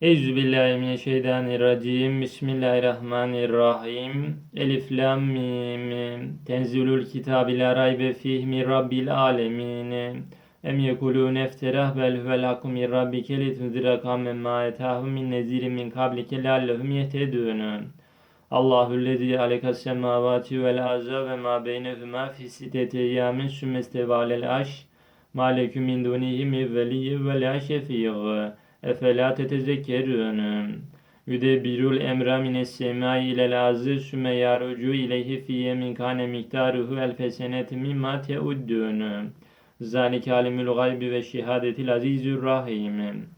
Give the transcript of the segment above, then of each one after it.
Euzubillahimineşşeytanirracim. Bismillahirrahmanirrahim. Elif lam mim. Tenzilul kitabi la raybe fih min rabbil alemin. Em yekulun efterah bel huvel hakku min rabbike litunzira kavmen ma etahum min nezirin min kablike leallehum yehtedun. Allahu lezi alekas semavati vel arza ve ma beynehuma fi sitteti eyyamin sümme isteva alel arş. Ma leküm min dunihi min ve la şefiyyi. Efela tetezekkerün. Yüdebirul emra mines semai ilel azı sümme yarucu ileyhi fiyye min kane miktaruhu elfe seneti mimma teuddün. Zalike alimul gaybi ve şehadetil azizür rahim.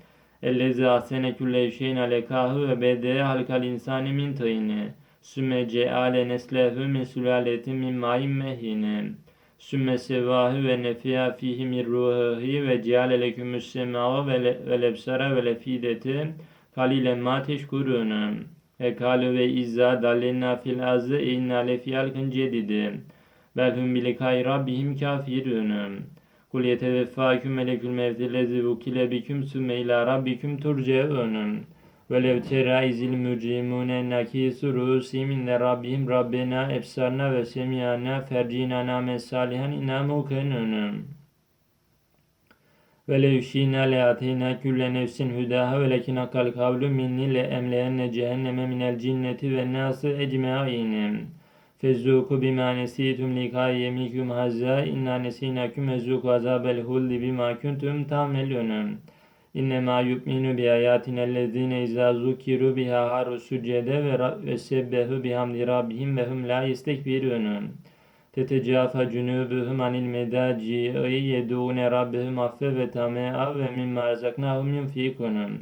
Ellezi ahsene külle şeyin alekahu ve bede halkal insani min tayni. Sümme ceale neslehu min sülaletin min mehine. Sümme sevahu ve nefiya fihi min ruhihi ve ceale lekümüs semâ ve lebsara ve lefideti kalilen ma teşkurun. Ve kalu ve izza dallenna fil azı inna lefi halkın cedidi. Belhum bilikay rabbihim kafirun. Kul yeteveffâküm melekül mevti lezi vukile biküm sümme ila rabbiküm turce'un. Velev tera izil mücrimune nakisu rusim inne rabbihim rabbena ebsarna ve semiyana fercina name salihan inna mukenun. Velev şina le ateyna külle nefsin hüdaha ve lekin akal kavlu minni le emleyenne cehenneme minel cinneti ve nası ecma'in. Fezzuku bima nesitum likay yemikum hazza inna nesinakum ezzuku azabel huldi bima kuntum tamelunun. İnnemâ yu'minu bi ayatinellezîne izâ zukirû biha haru succede ve sebbehu bihamdi rabbihim ve hum la yestekbirûnûn. Tetecafa cunûbuhum anil medâci yedûne rabbihim affe ve tamâ'a ve mimmâ razaknâhum yunfîkûnûn.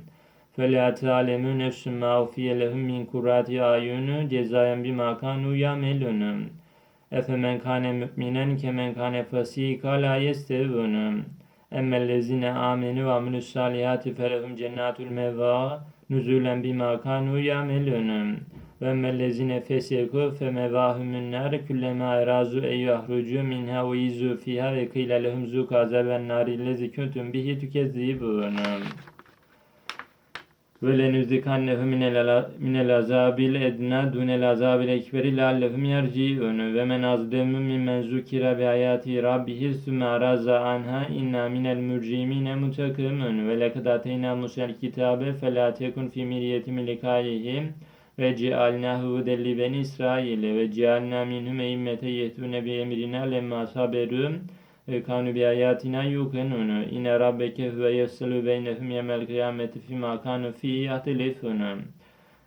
فَلَا تَعْلَمُ نَفْسٌ مَا أُخْفِيَ لَهُم مِّن قُرَّةِ أَعْيُنٍ جَزَاءً بِمَا كَانُوا يَعْمَلُونَ أَفَمَنْ كَانَ مُؤْمِنًا كَمَنْ كَانَ فَاسِقًا لَا يَسْتَوُونَ Emmellezine amenu ve aminussalihati felehum cennetul meva nuzulen bima kanu yamelun. Ve emmellezine feseku fe mevahumün nar kullema erazu eyyahrucu minha ve yizu fiha ve kıyla lehum zuk azaben nari lezi kuntum bihi tükezzibun ve lenüzikannehu minel azabil edna dunel azabil ekberi leallehum yerci'un ve men azlemu mimmen zukira bi ayati rabbihi sümme araza anha inna minel mürcimine mutakimun ve lekad ateyna musel kitabe fe la tekun fi miriyeti milikayihi ve cealnahu delli ben İsrail ve cealna minhum eimmete yehtune bi emrina lemma saberum kanu bi ayatina yuqinun inne rabbeke huve yefsilu beynehum yemel kıyameti fima kanu fi yahtelifun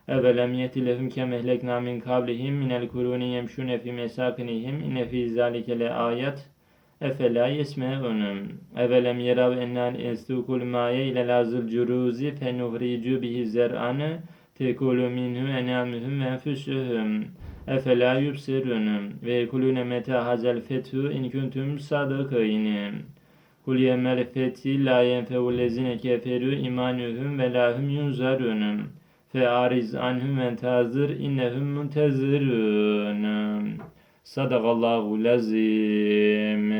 evelem yeti lehum kem ehlekna min kablihim minel kuruni yemşune fi mesakinihim inne fi zalike le ayet efela yesme'un evelem yerav ennan estukul maye ile lazıl curuzi fenuhricu bihi zer'an tekulu minhu enamuhum ve enfusuhum Efela yubsirun ve yekulune meta hazel fethu in kuntum sadıkîn. Kul yemel fethi la yenfe'u lezine keferu imanuhum ve lahum yunzarun. Fe ariz anhum ve tazir innehum muntezirun. Sadakallahu lazim.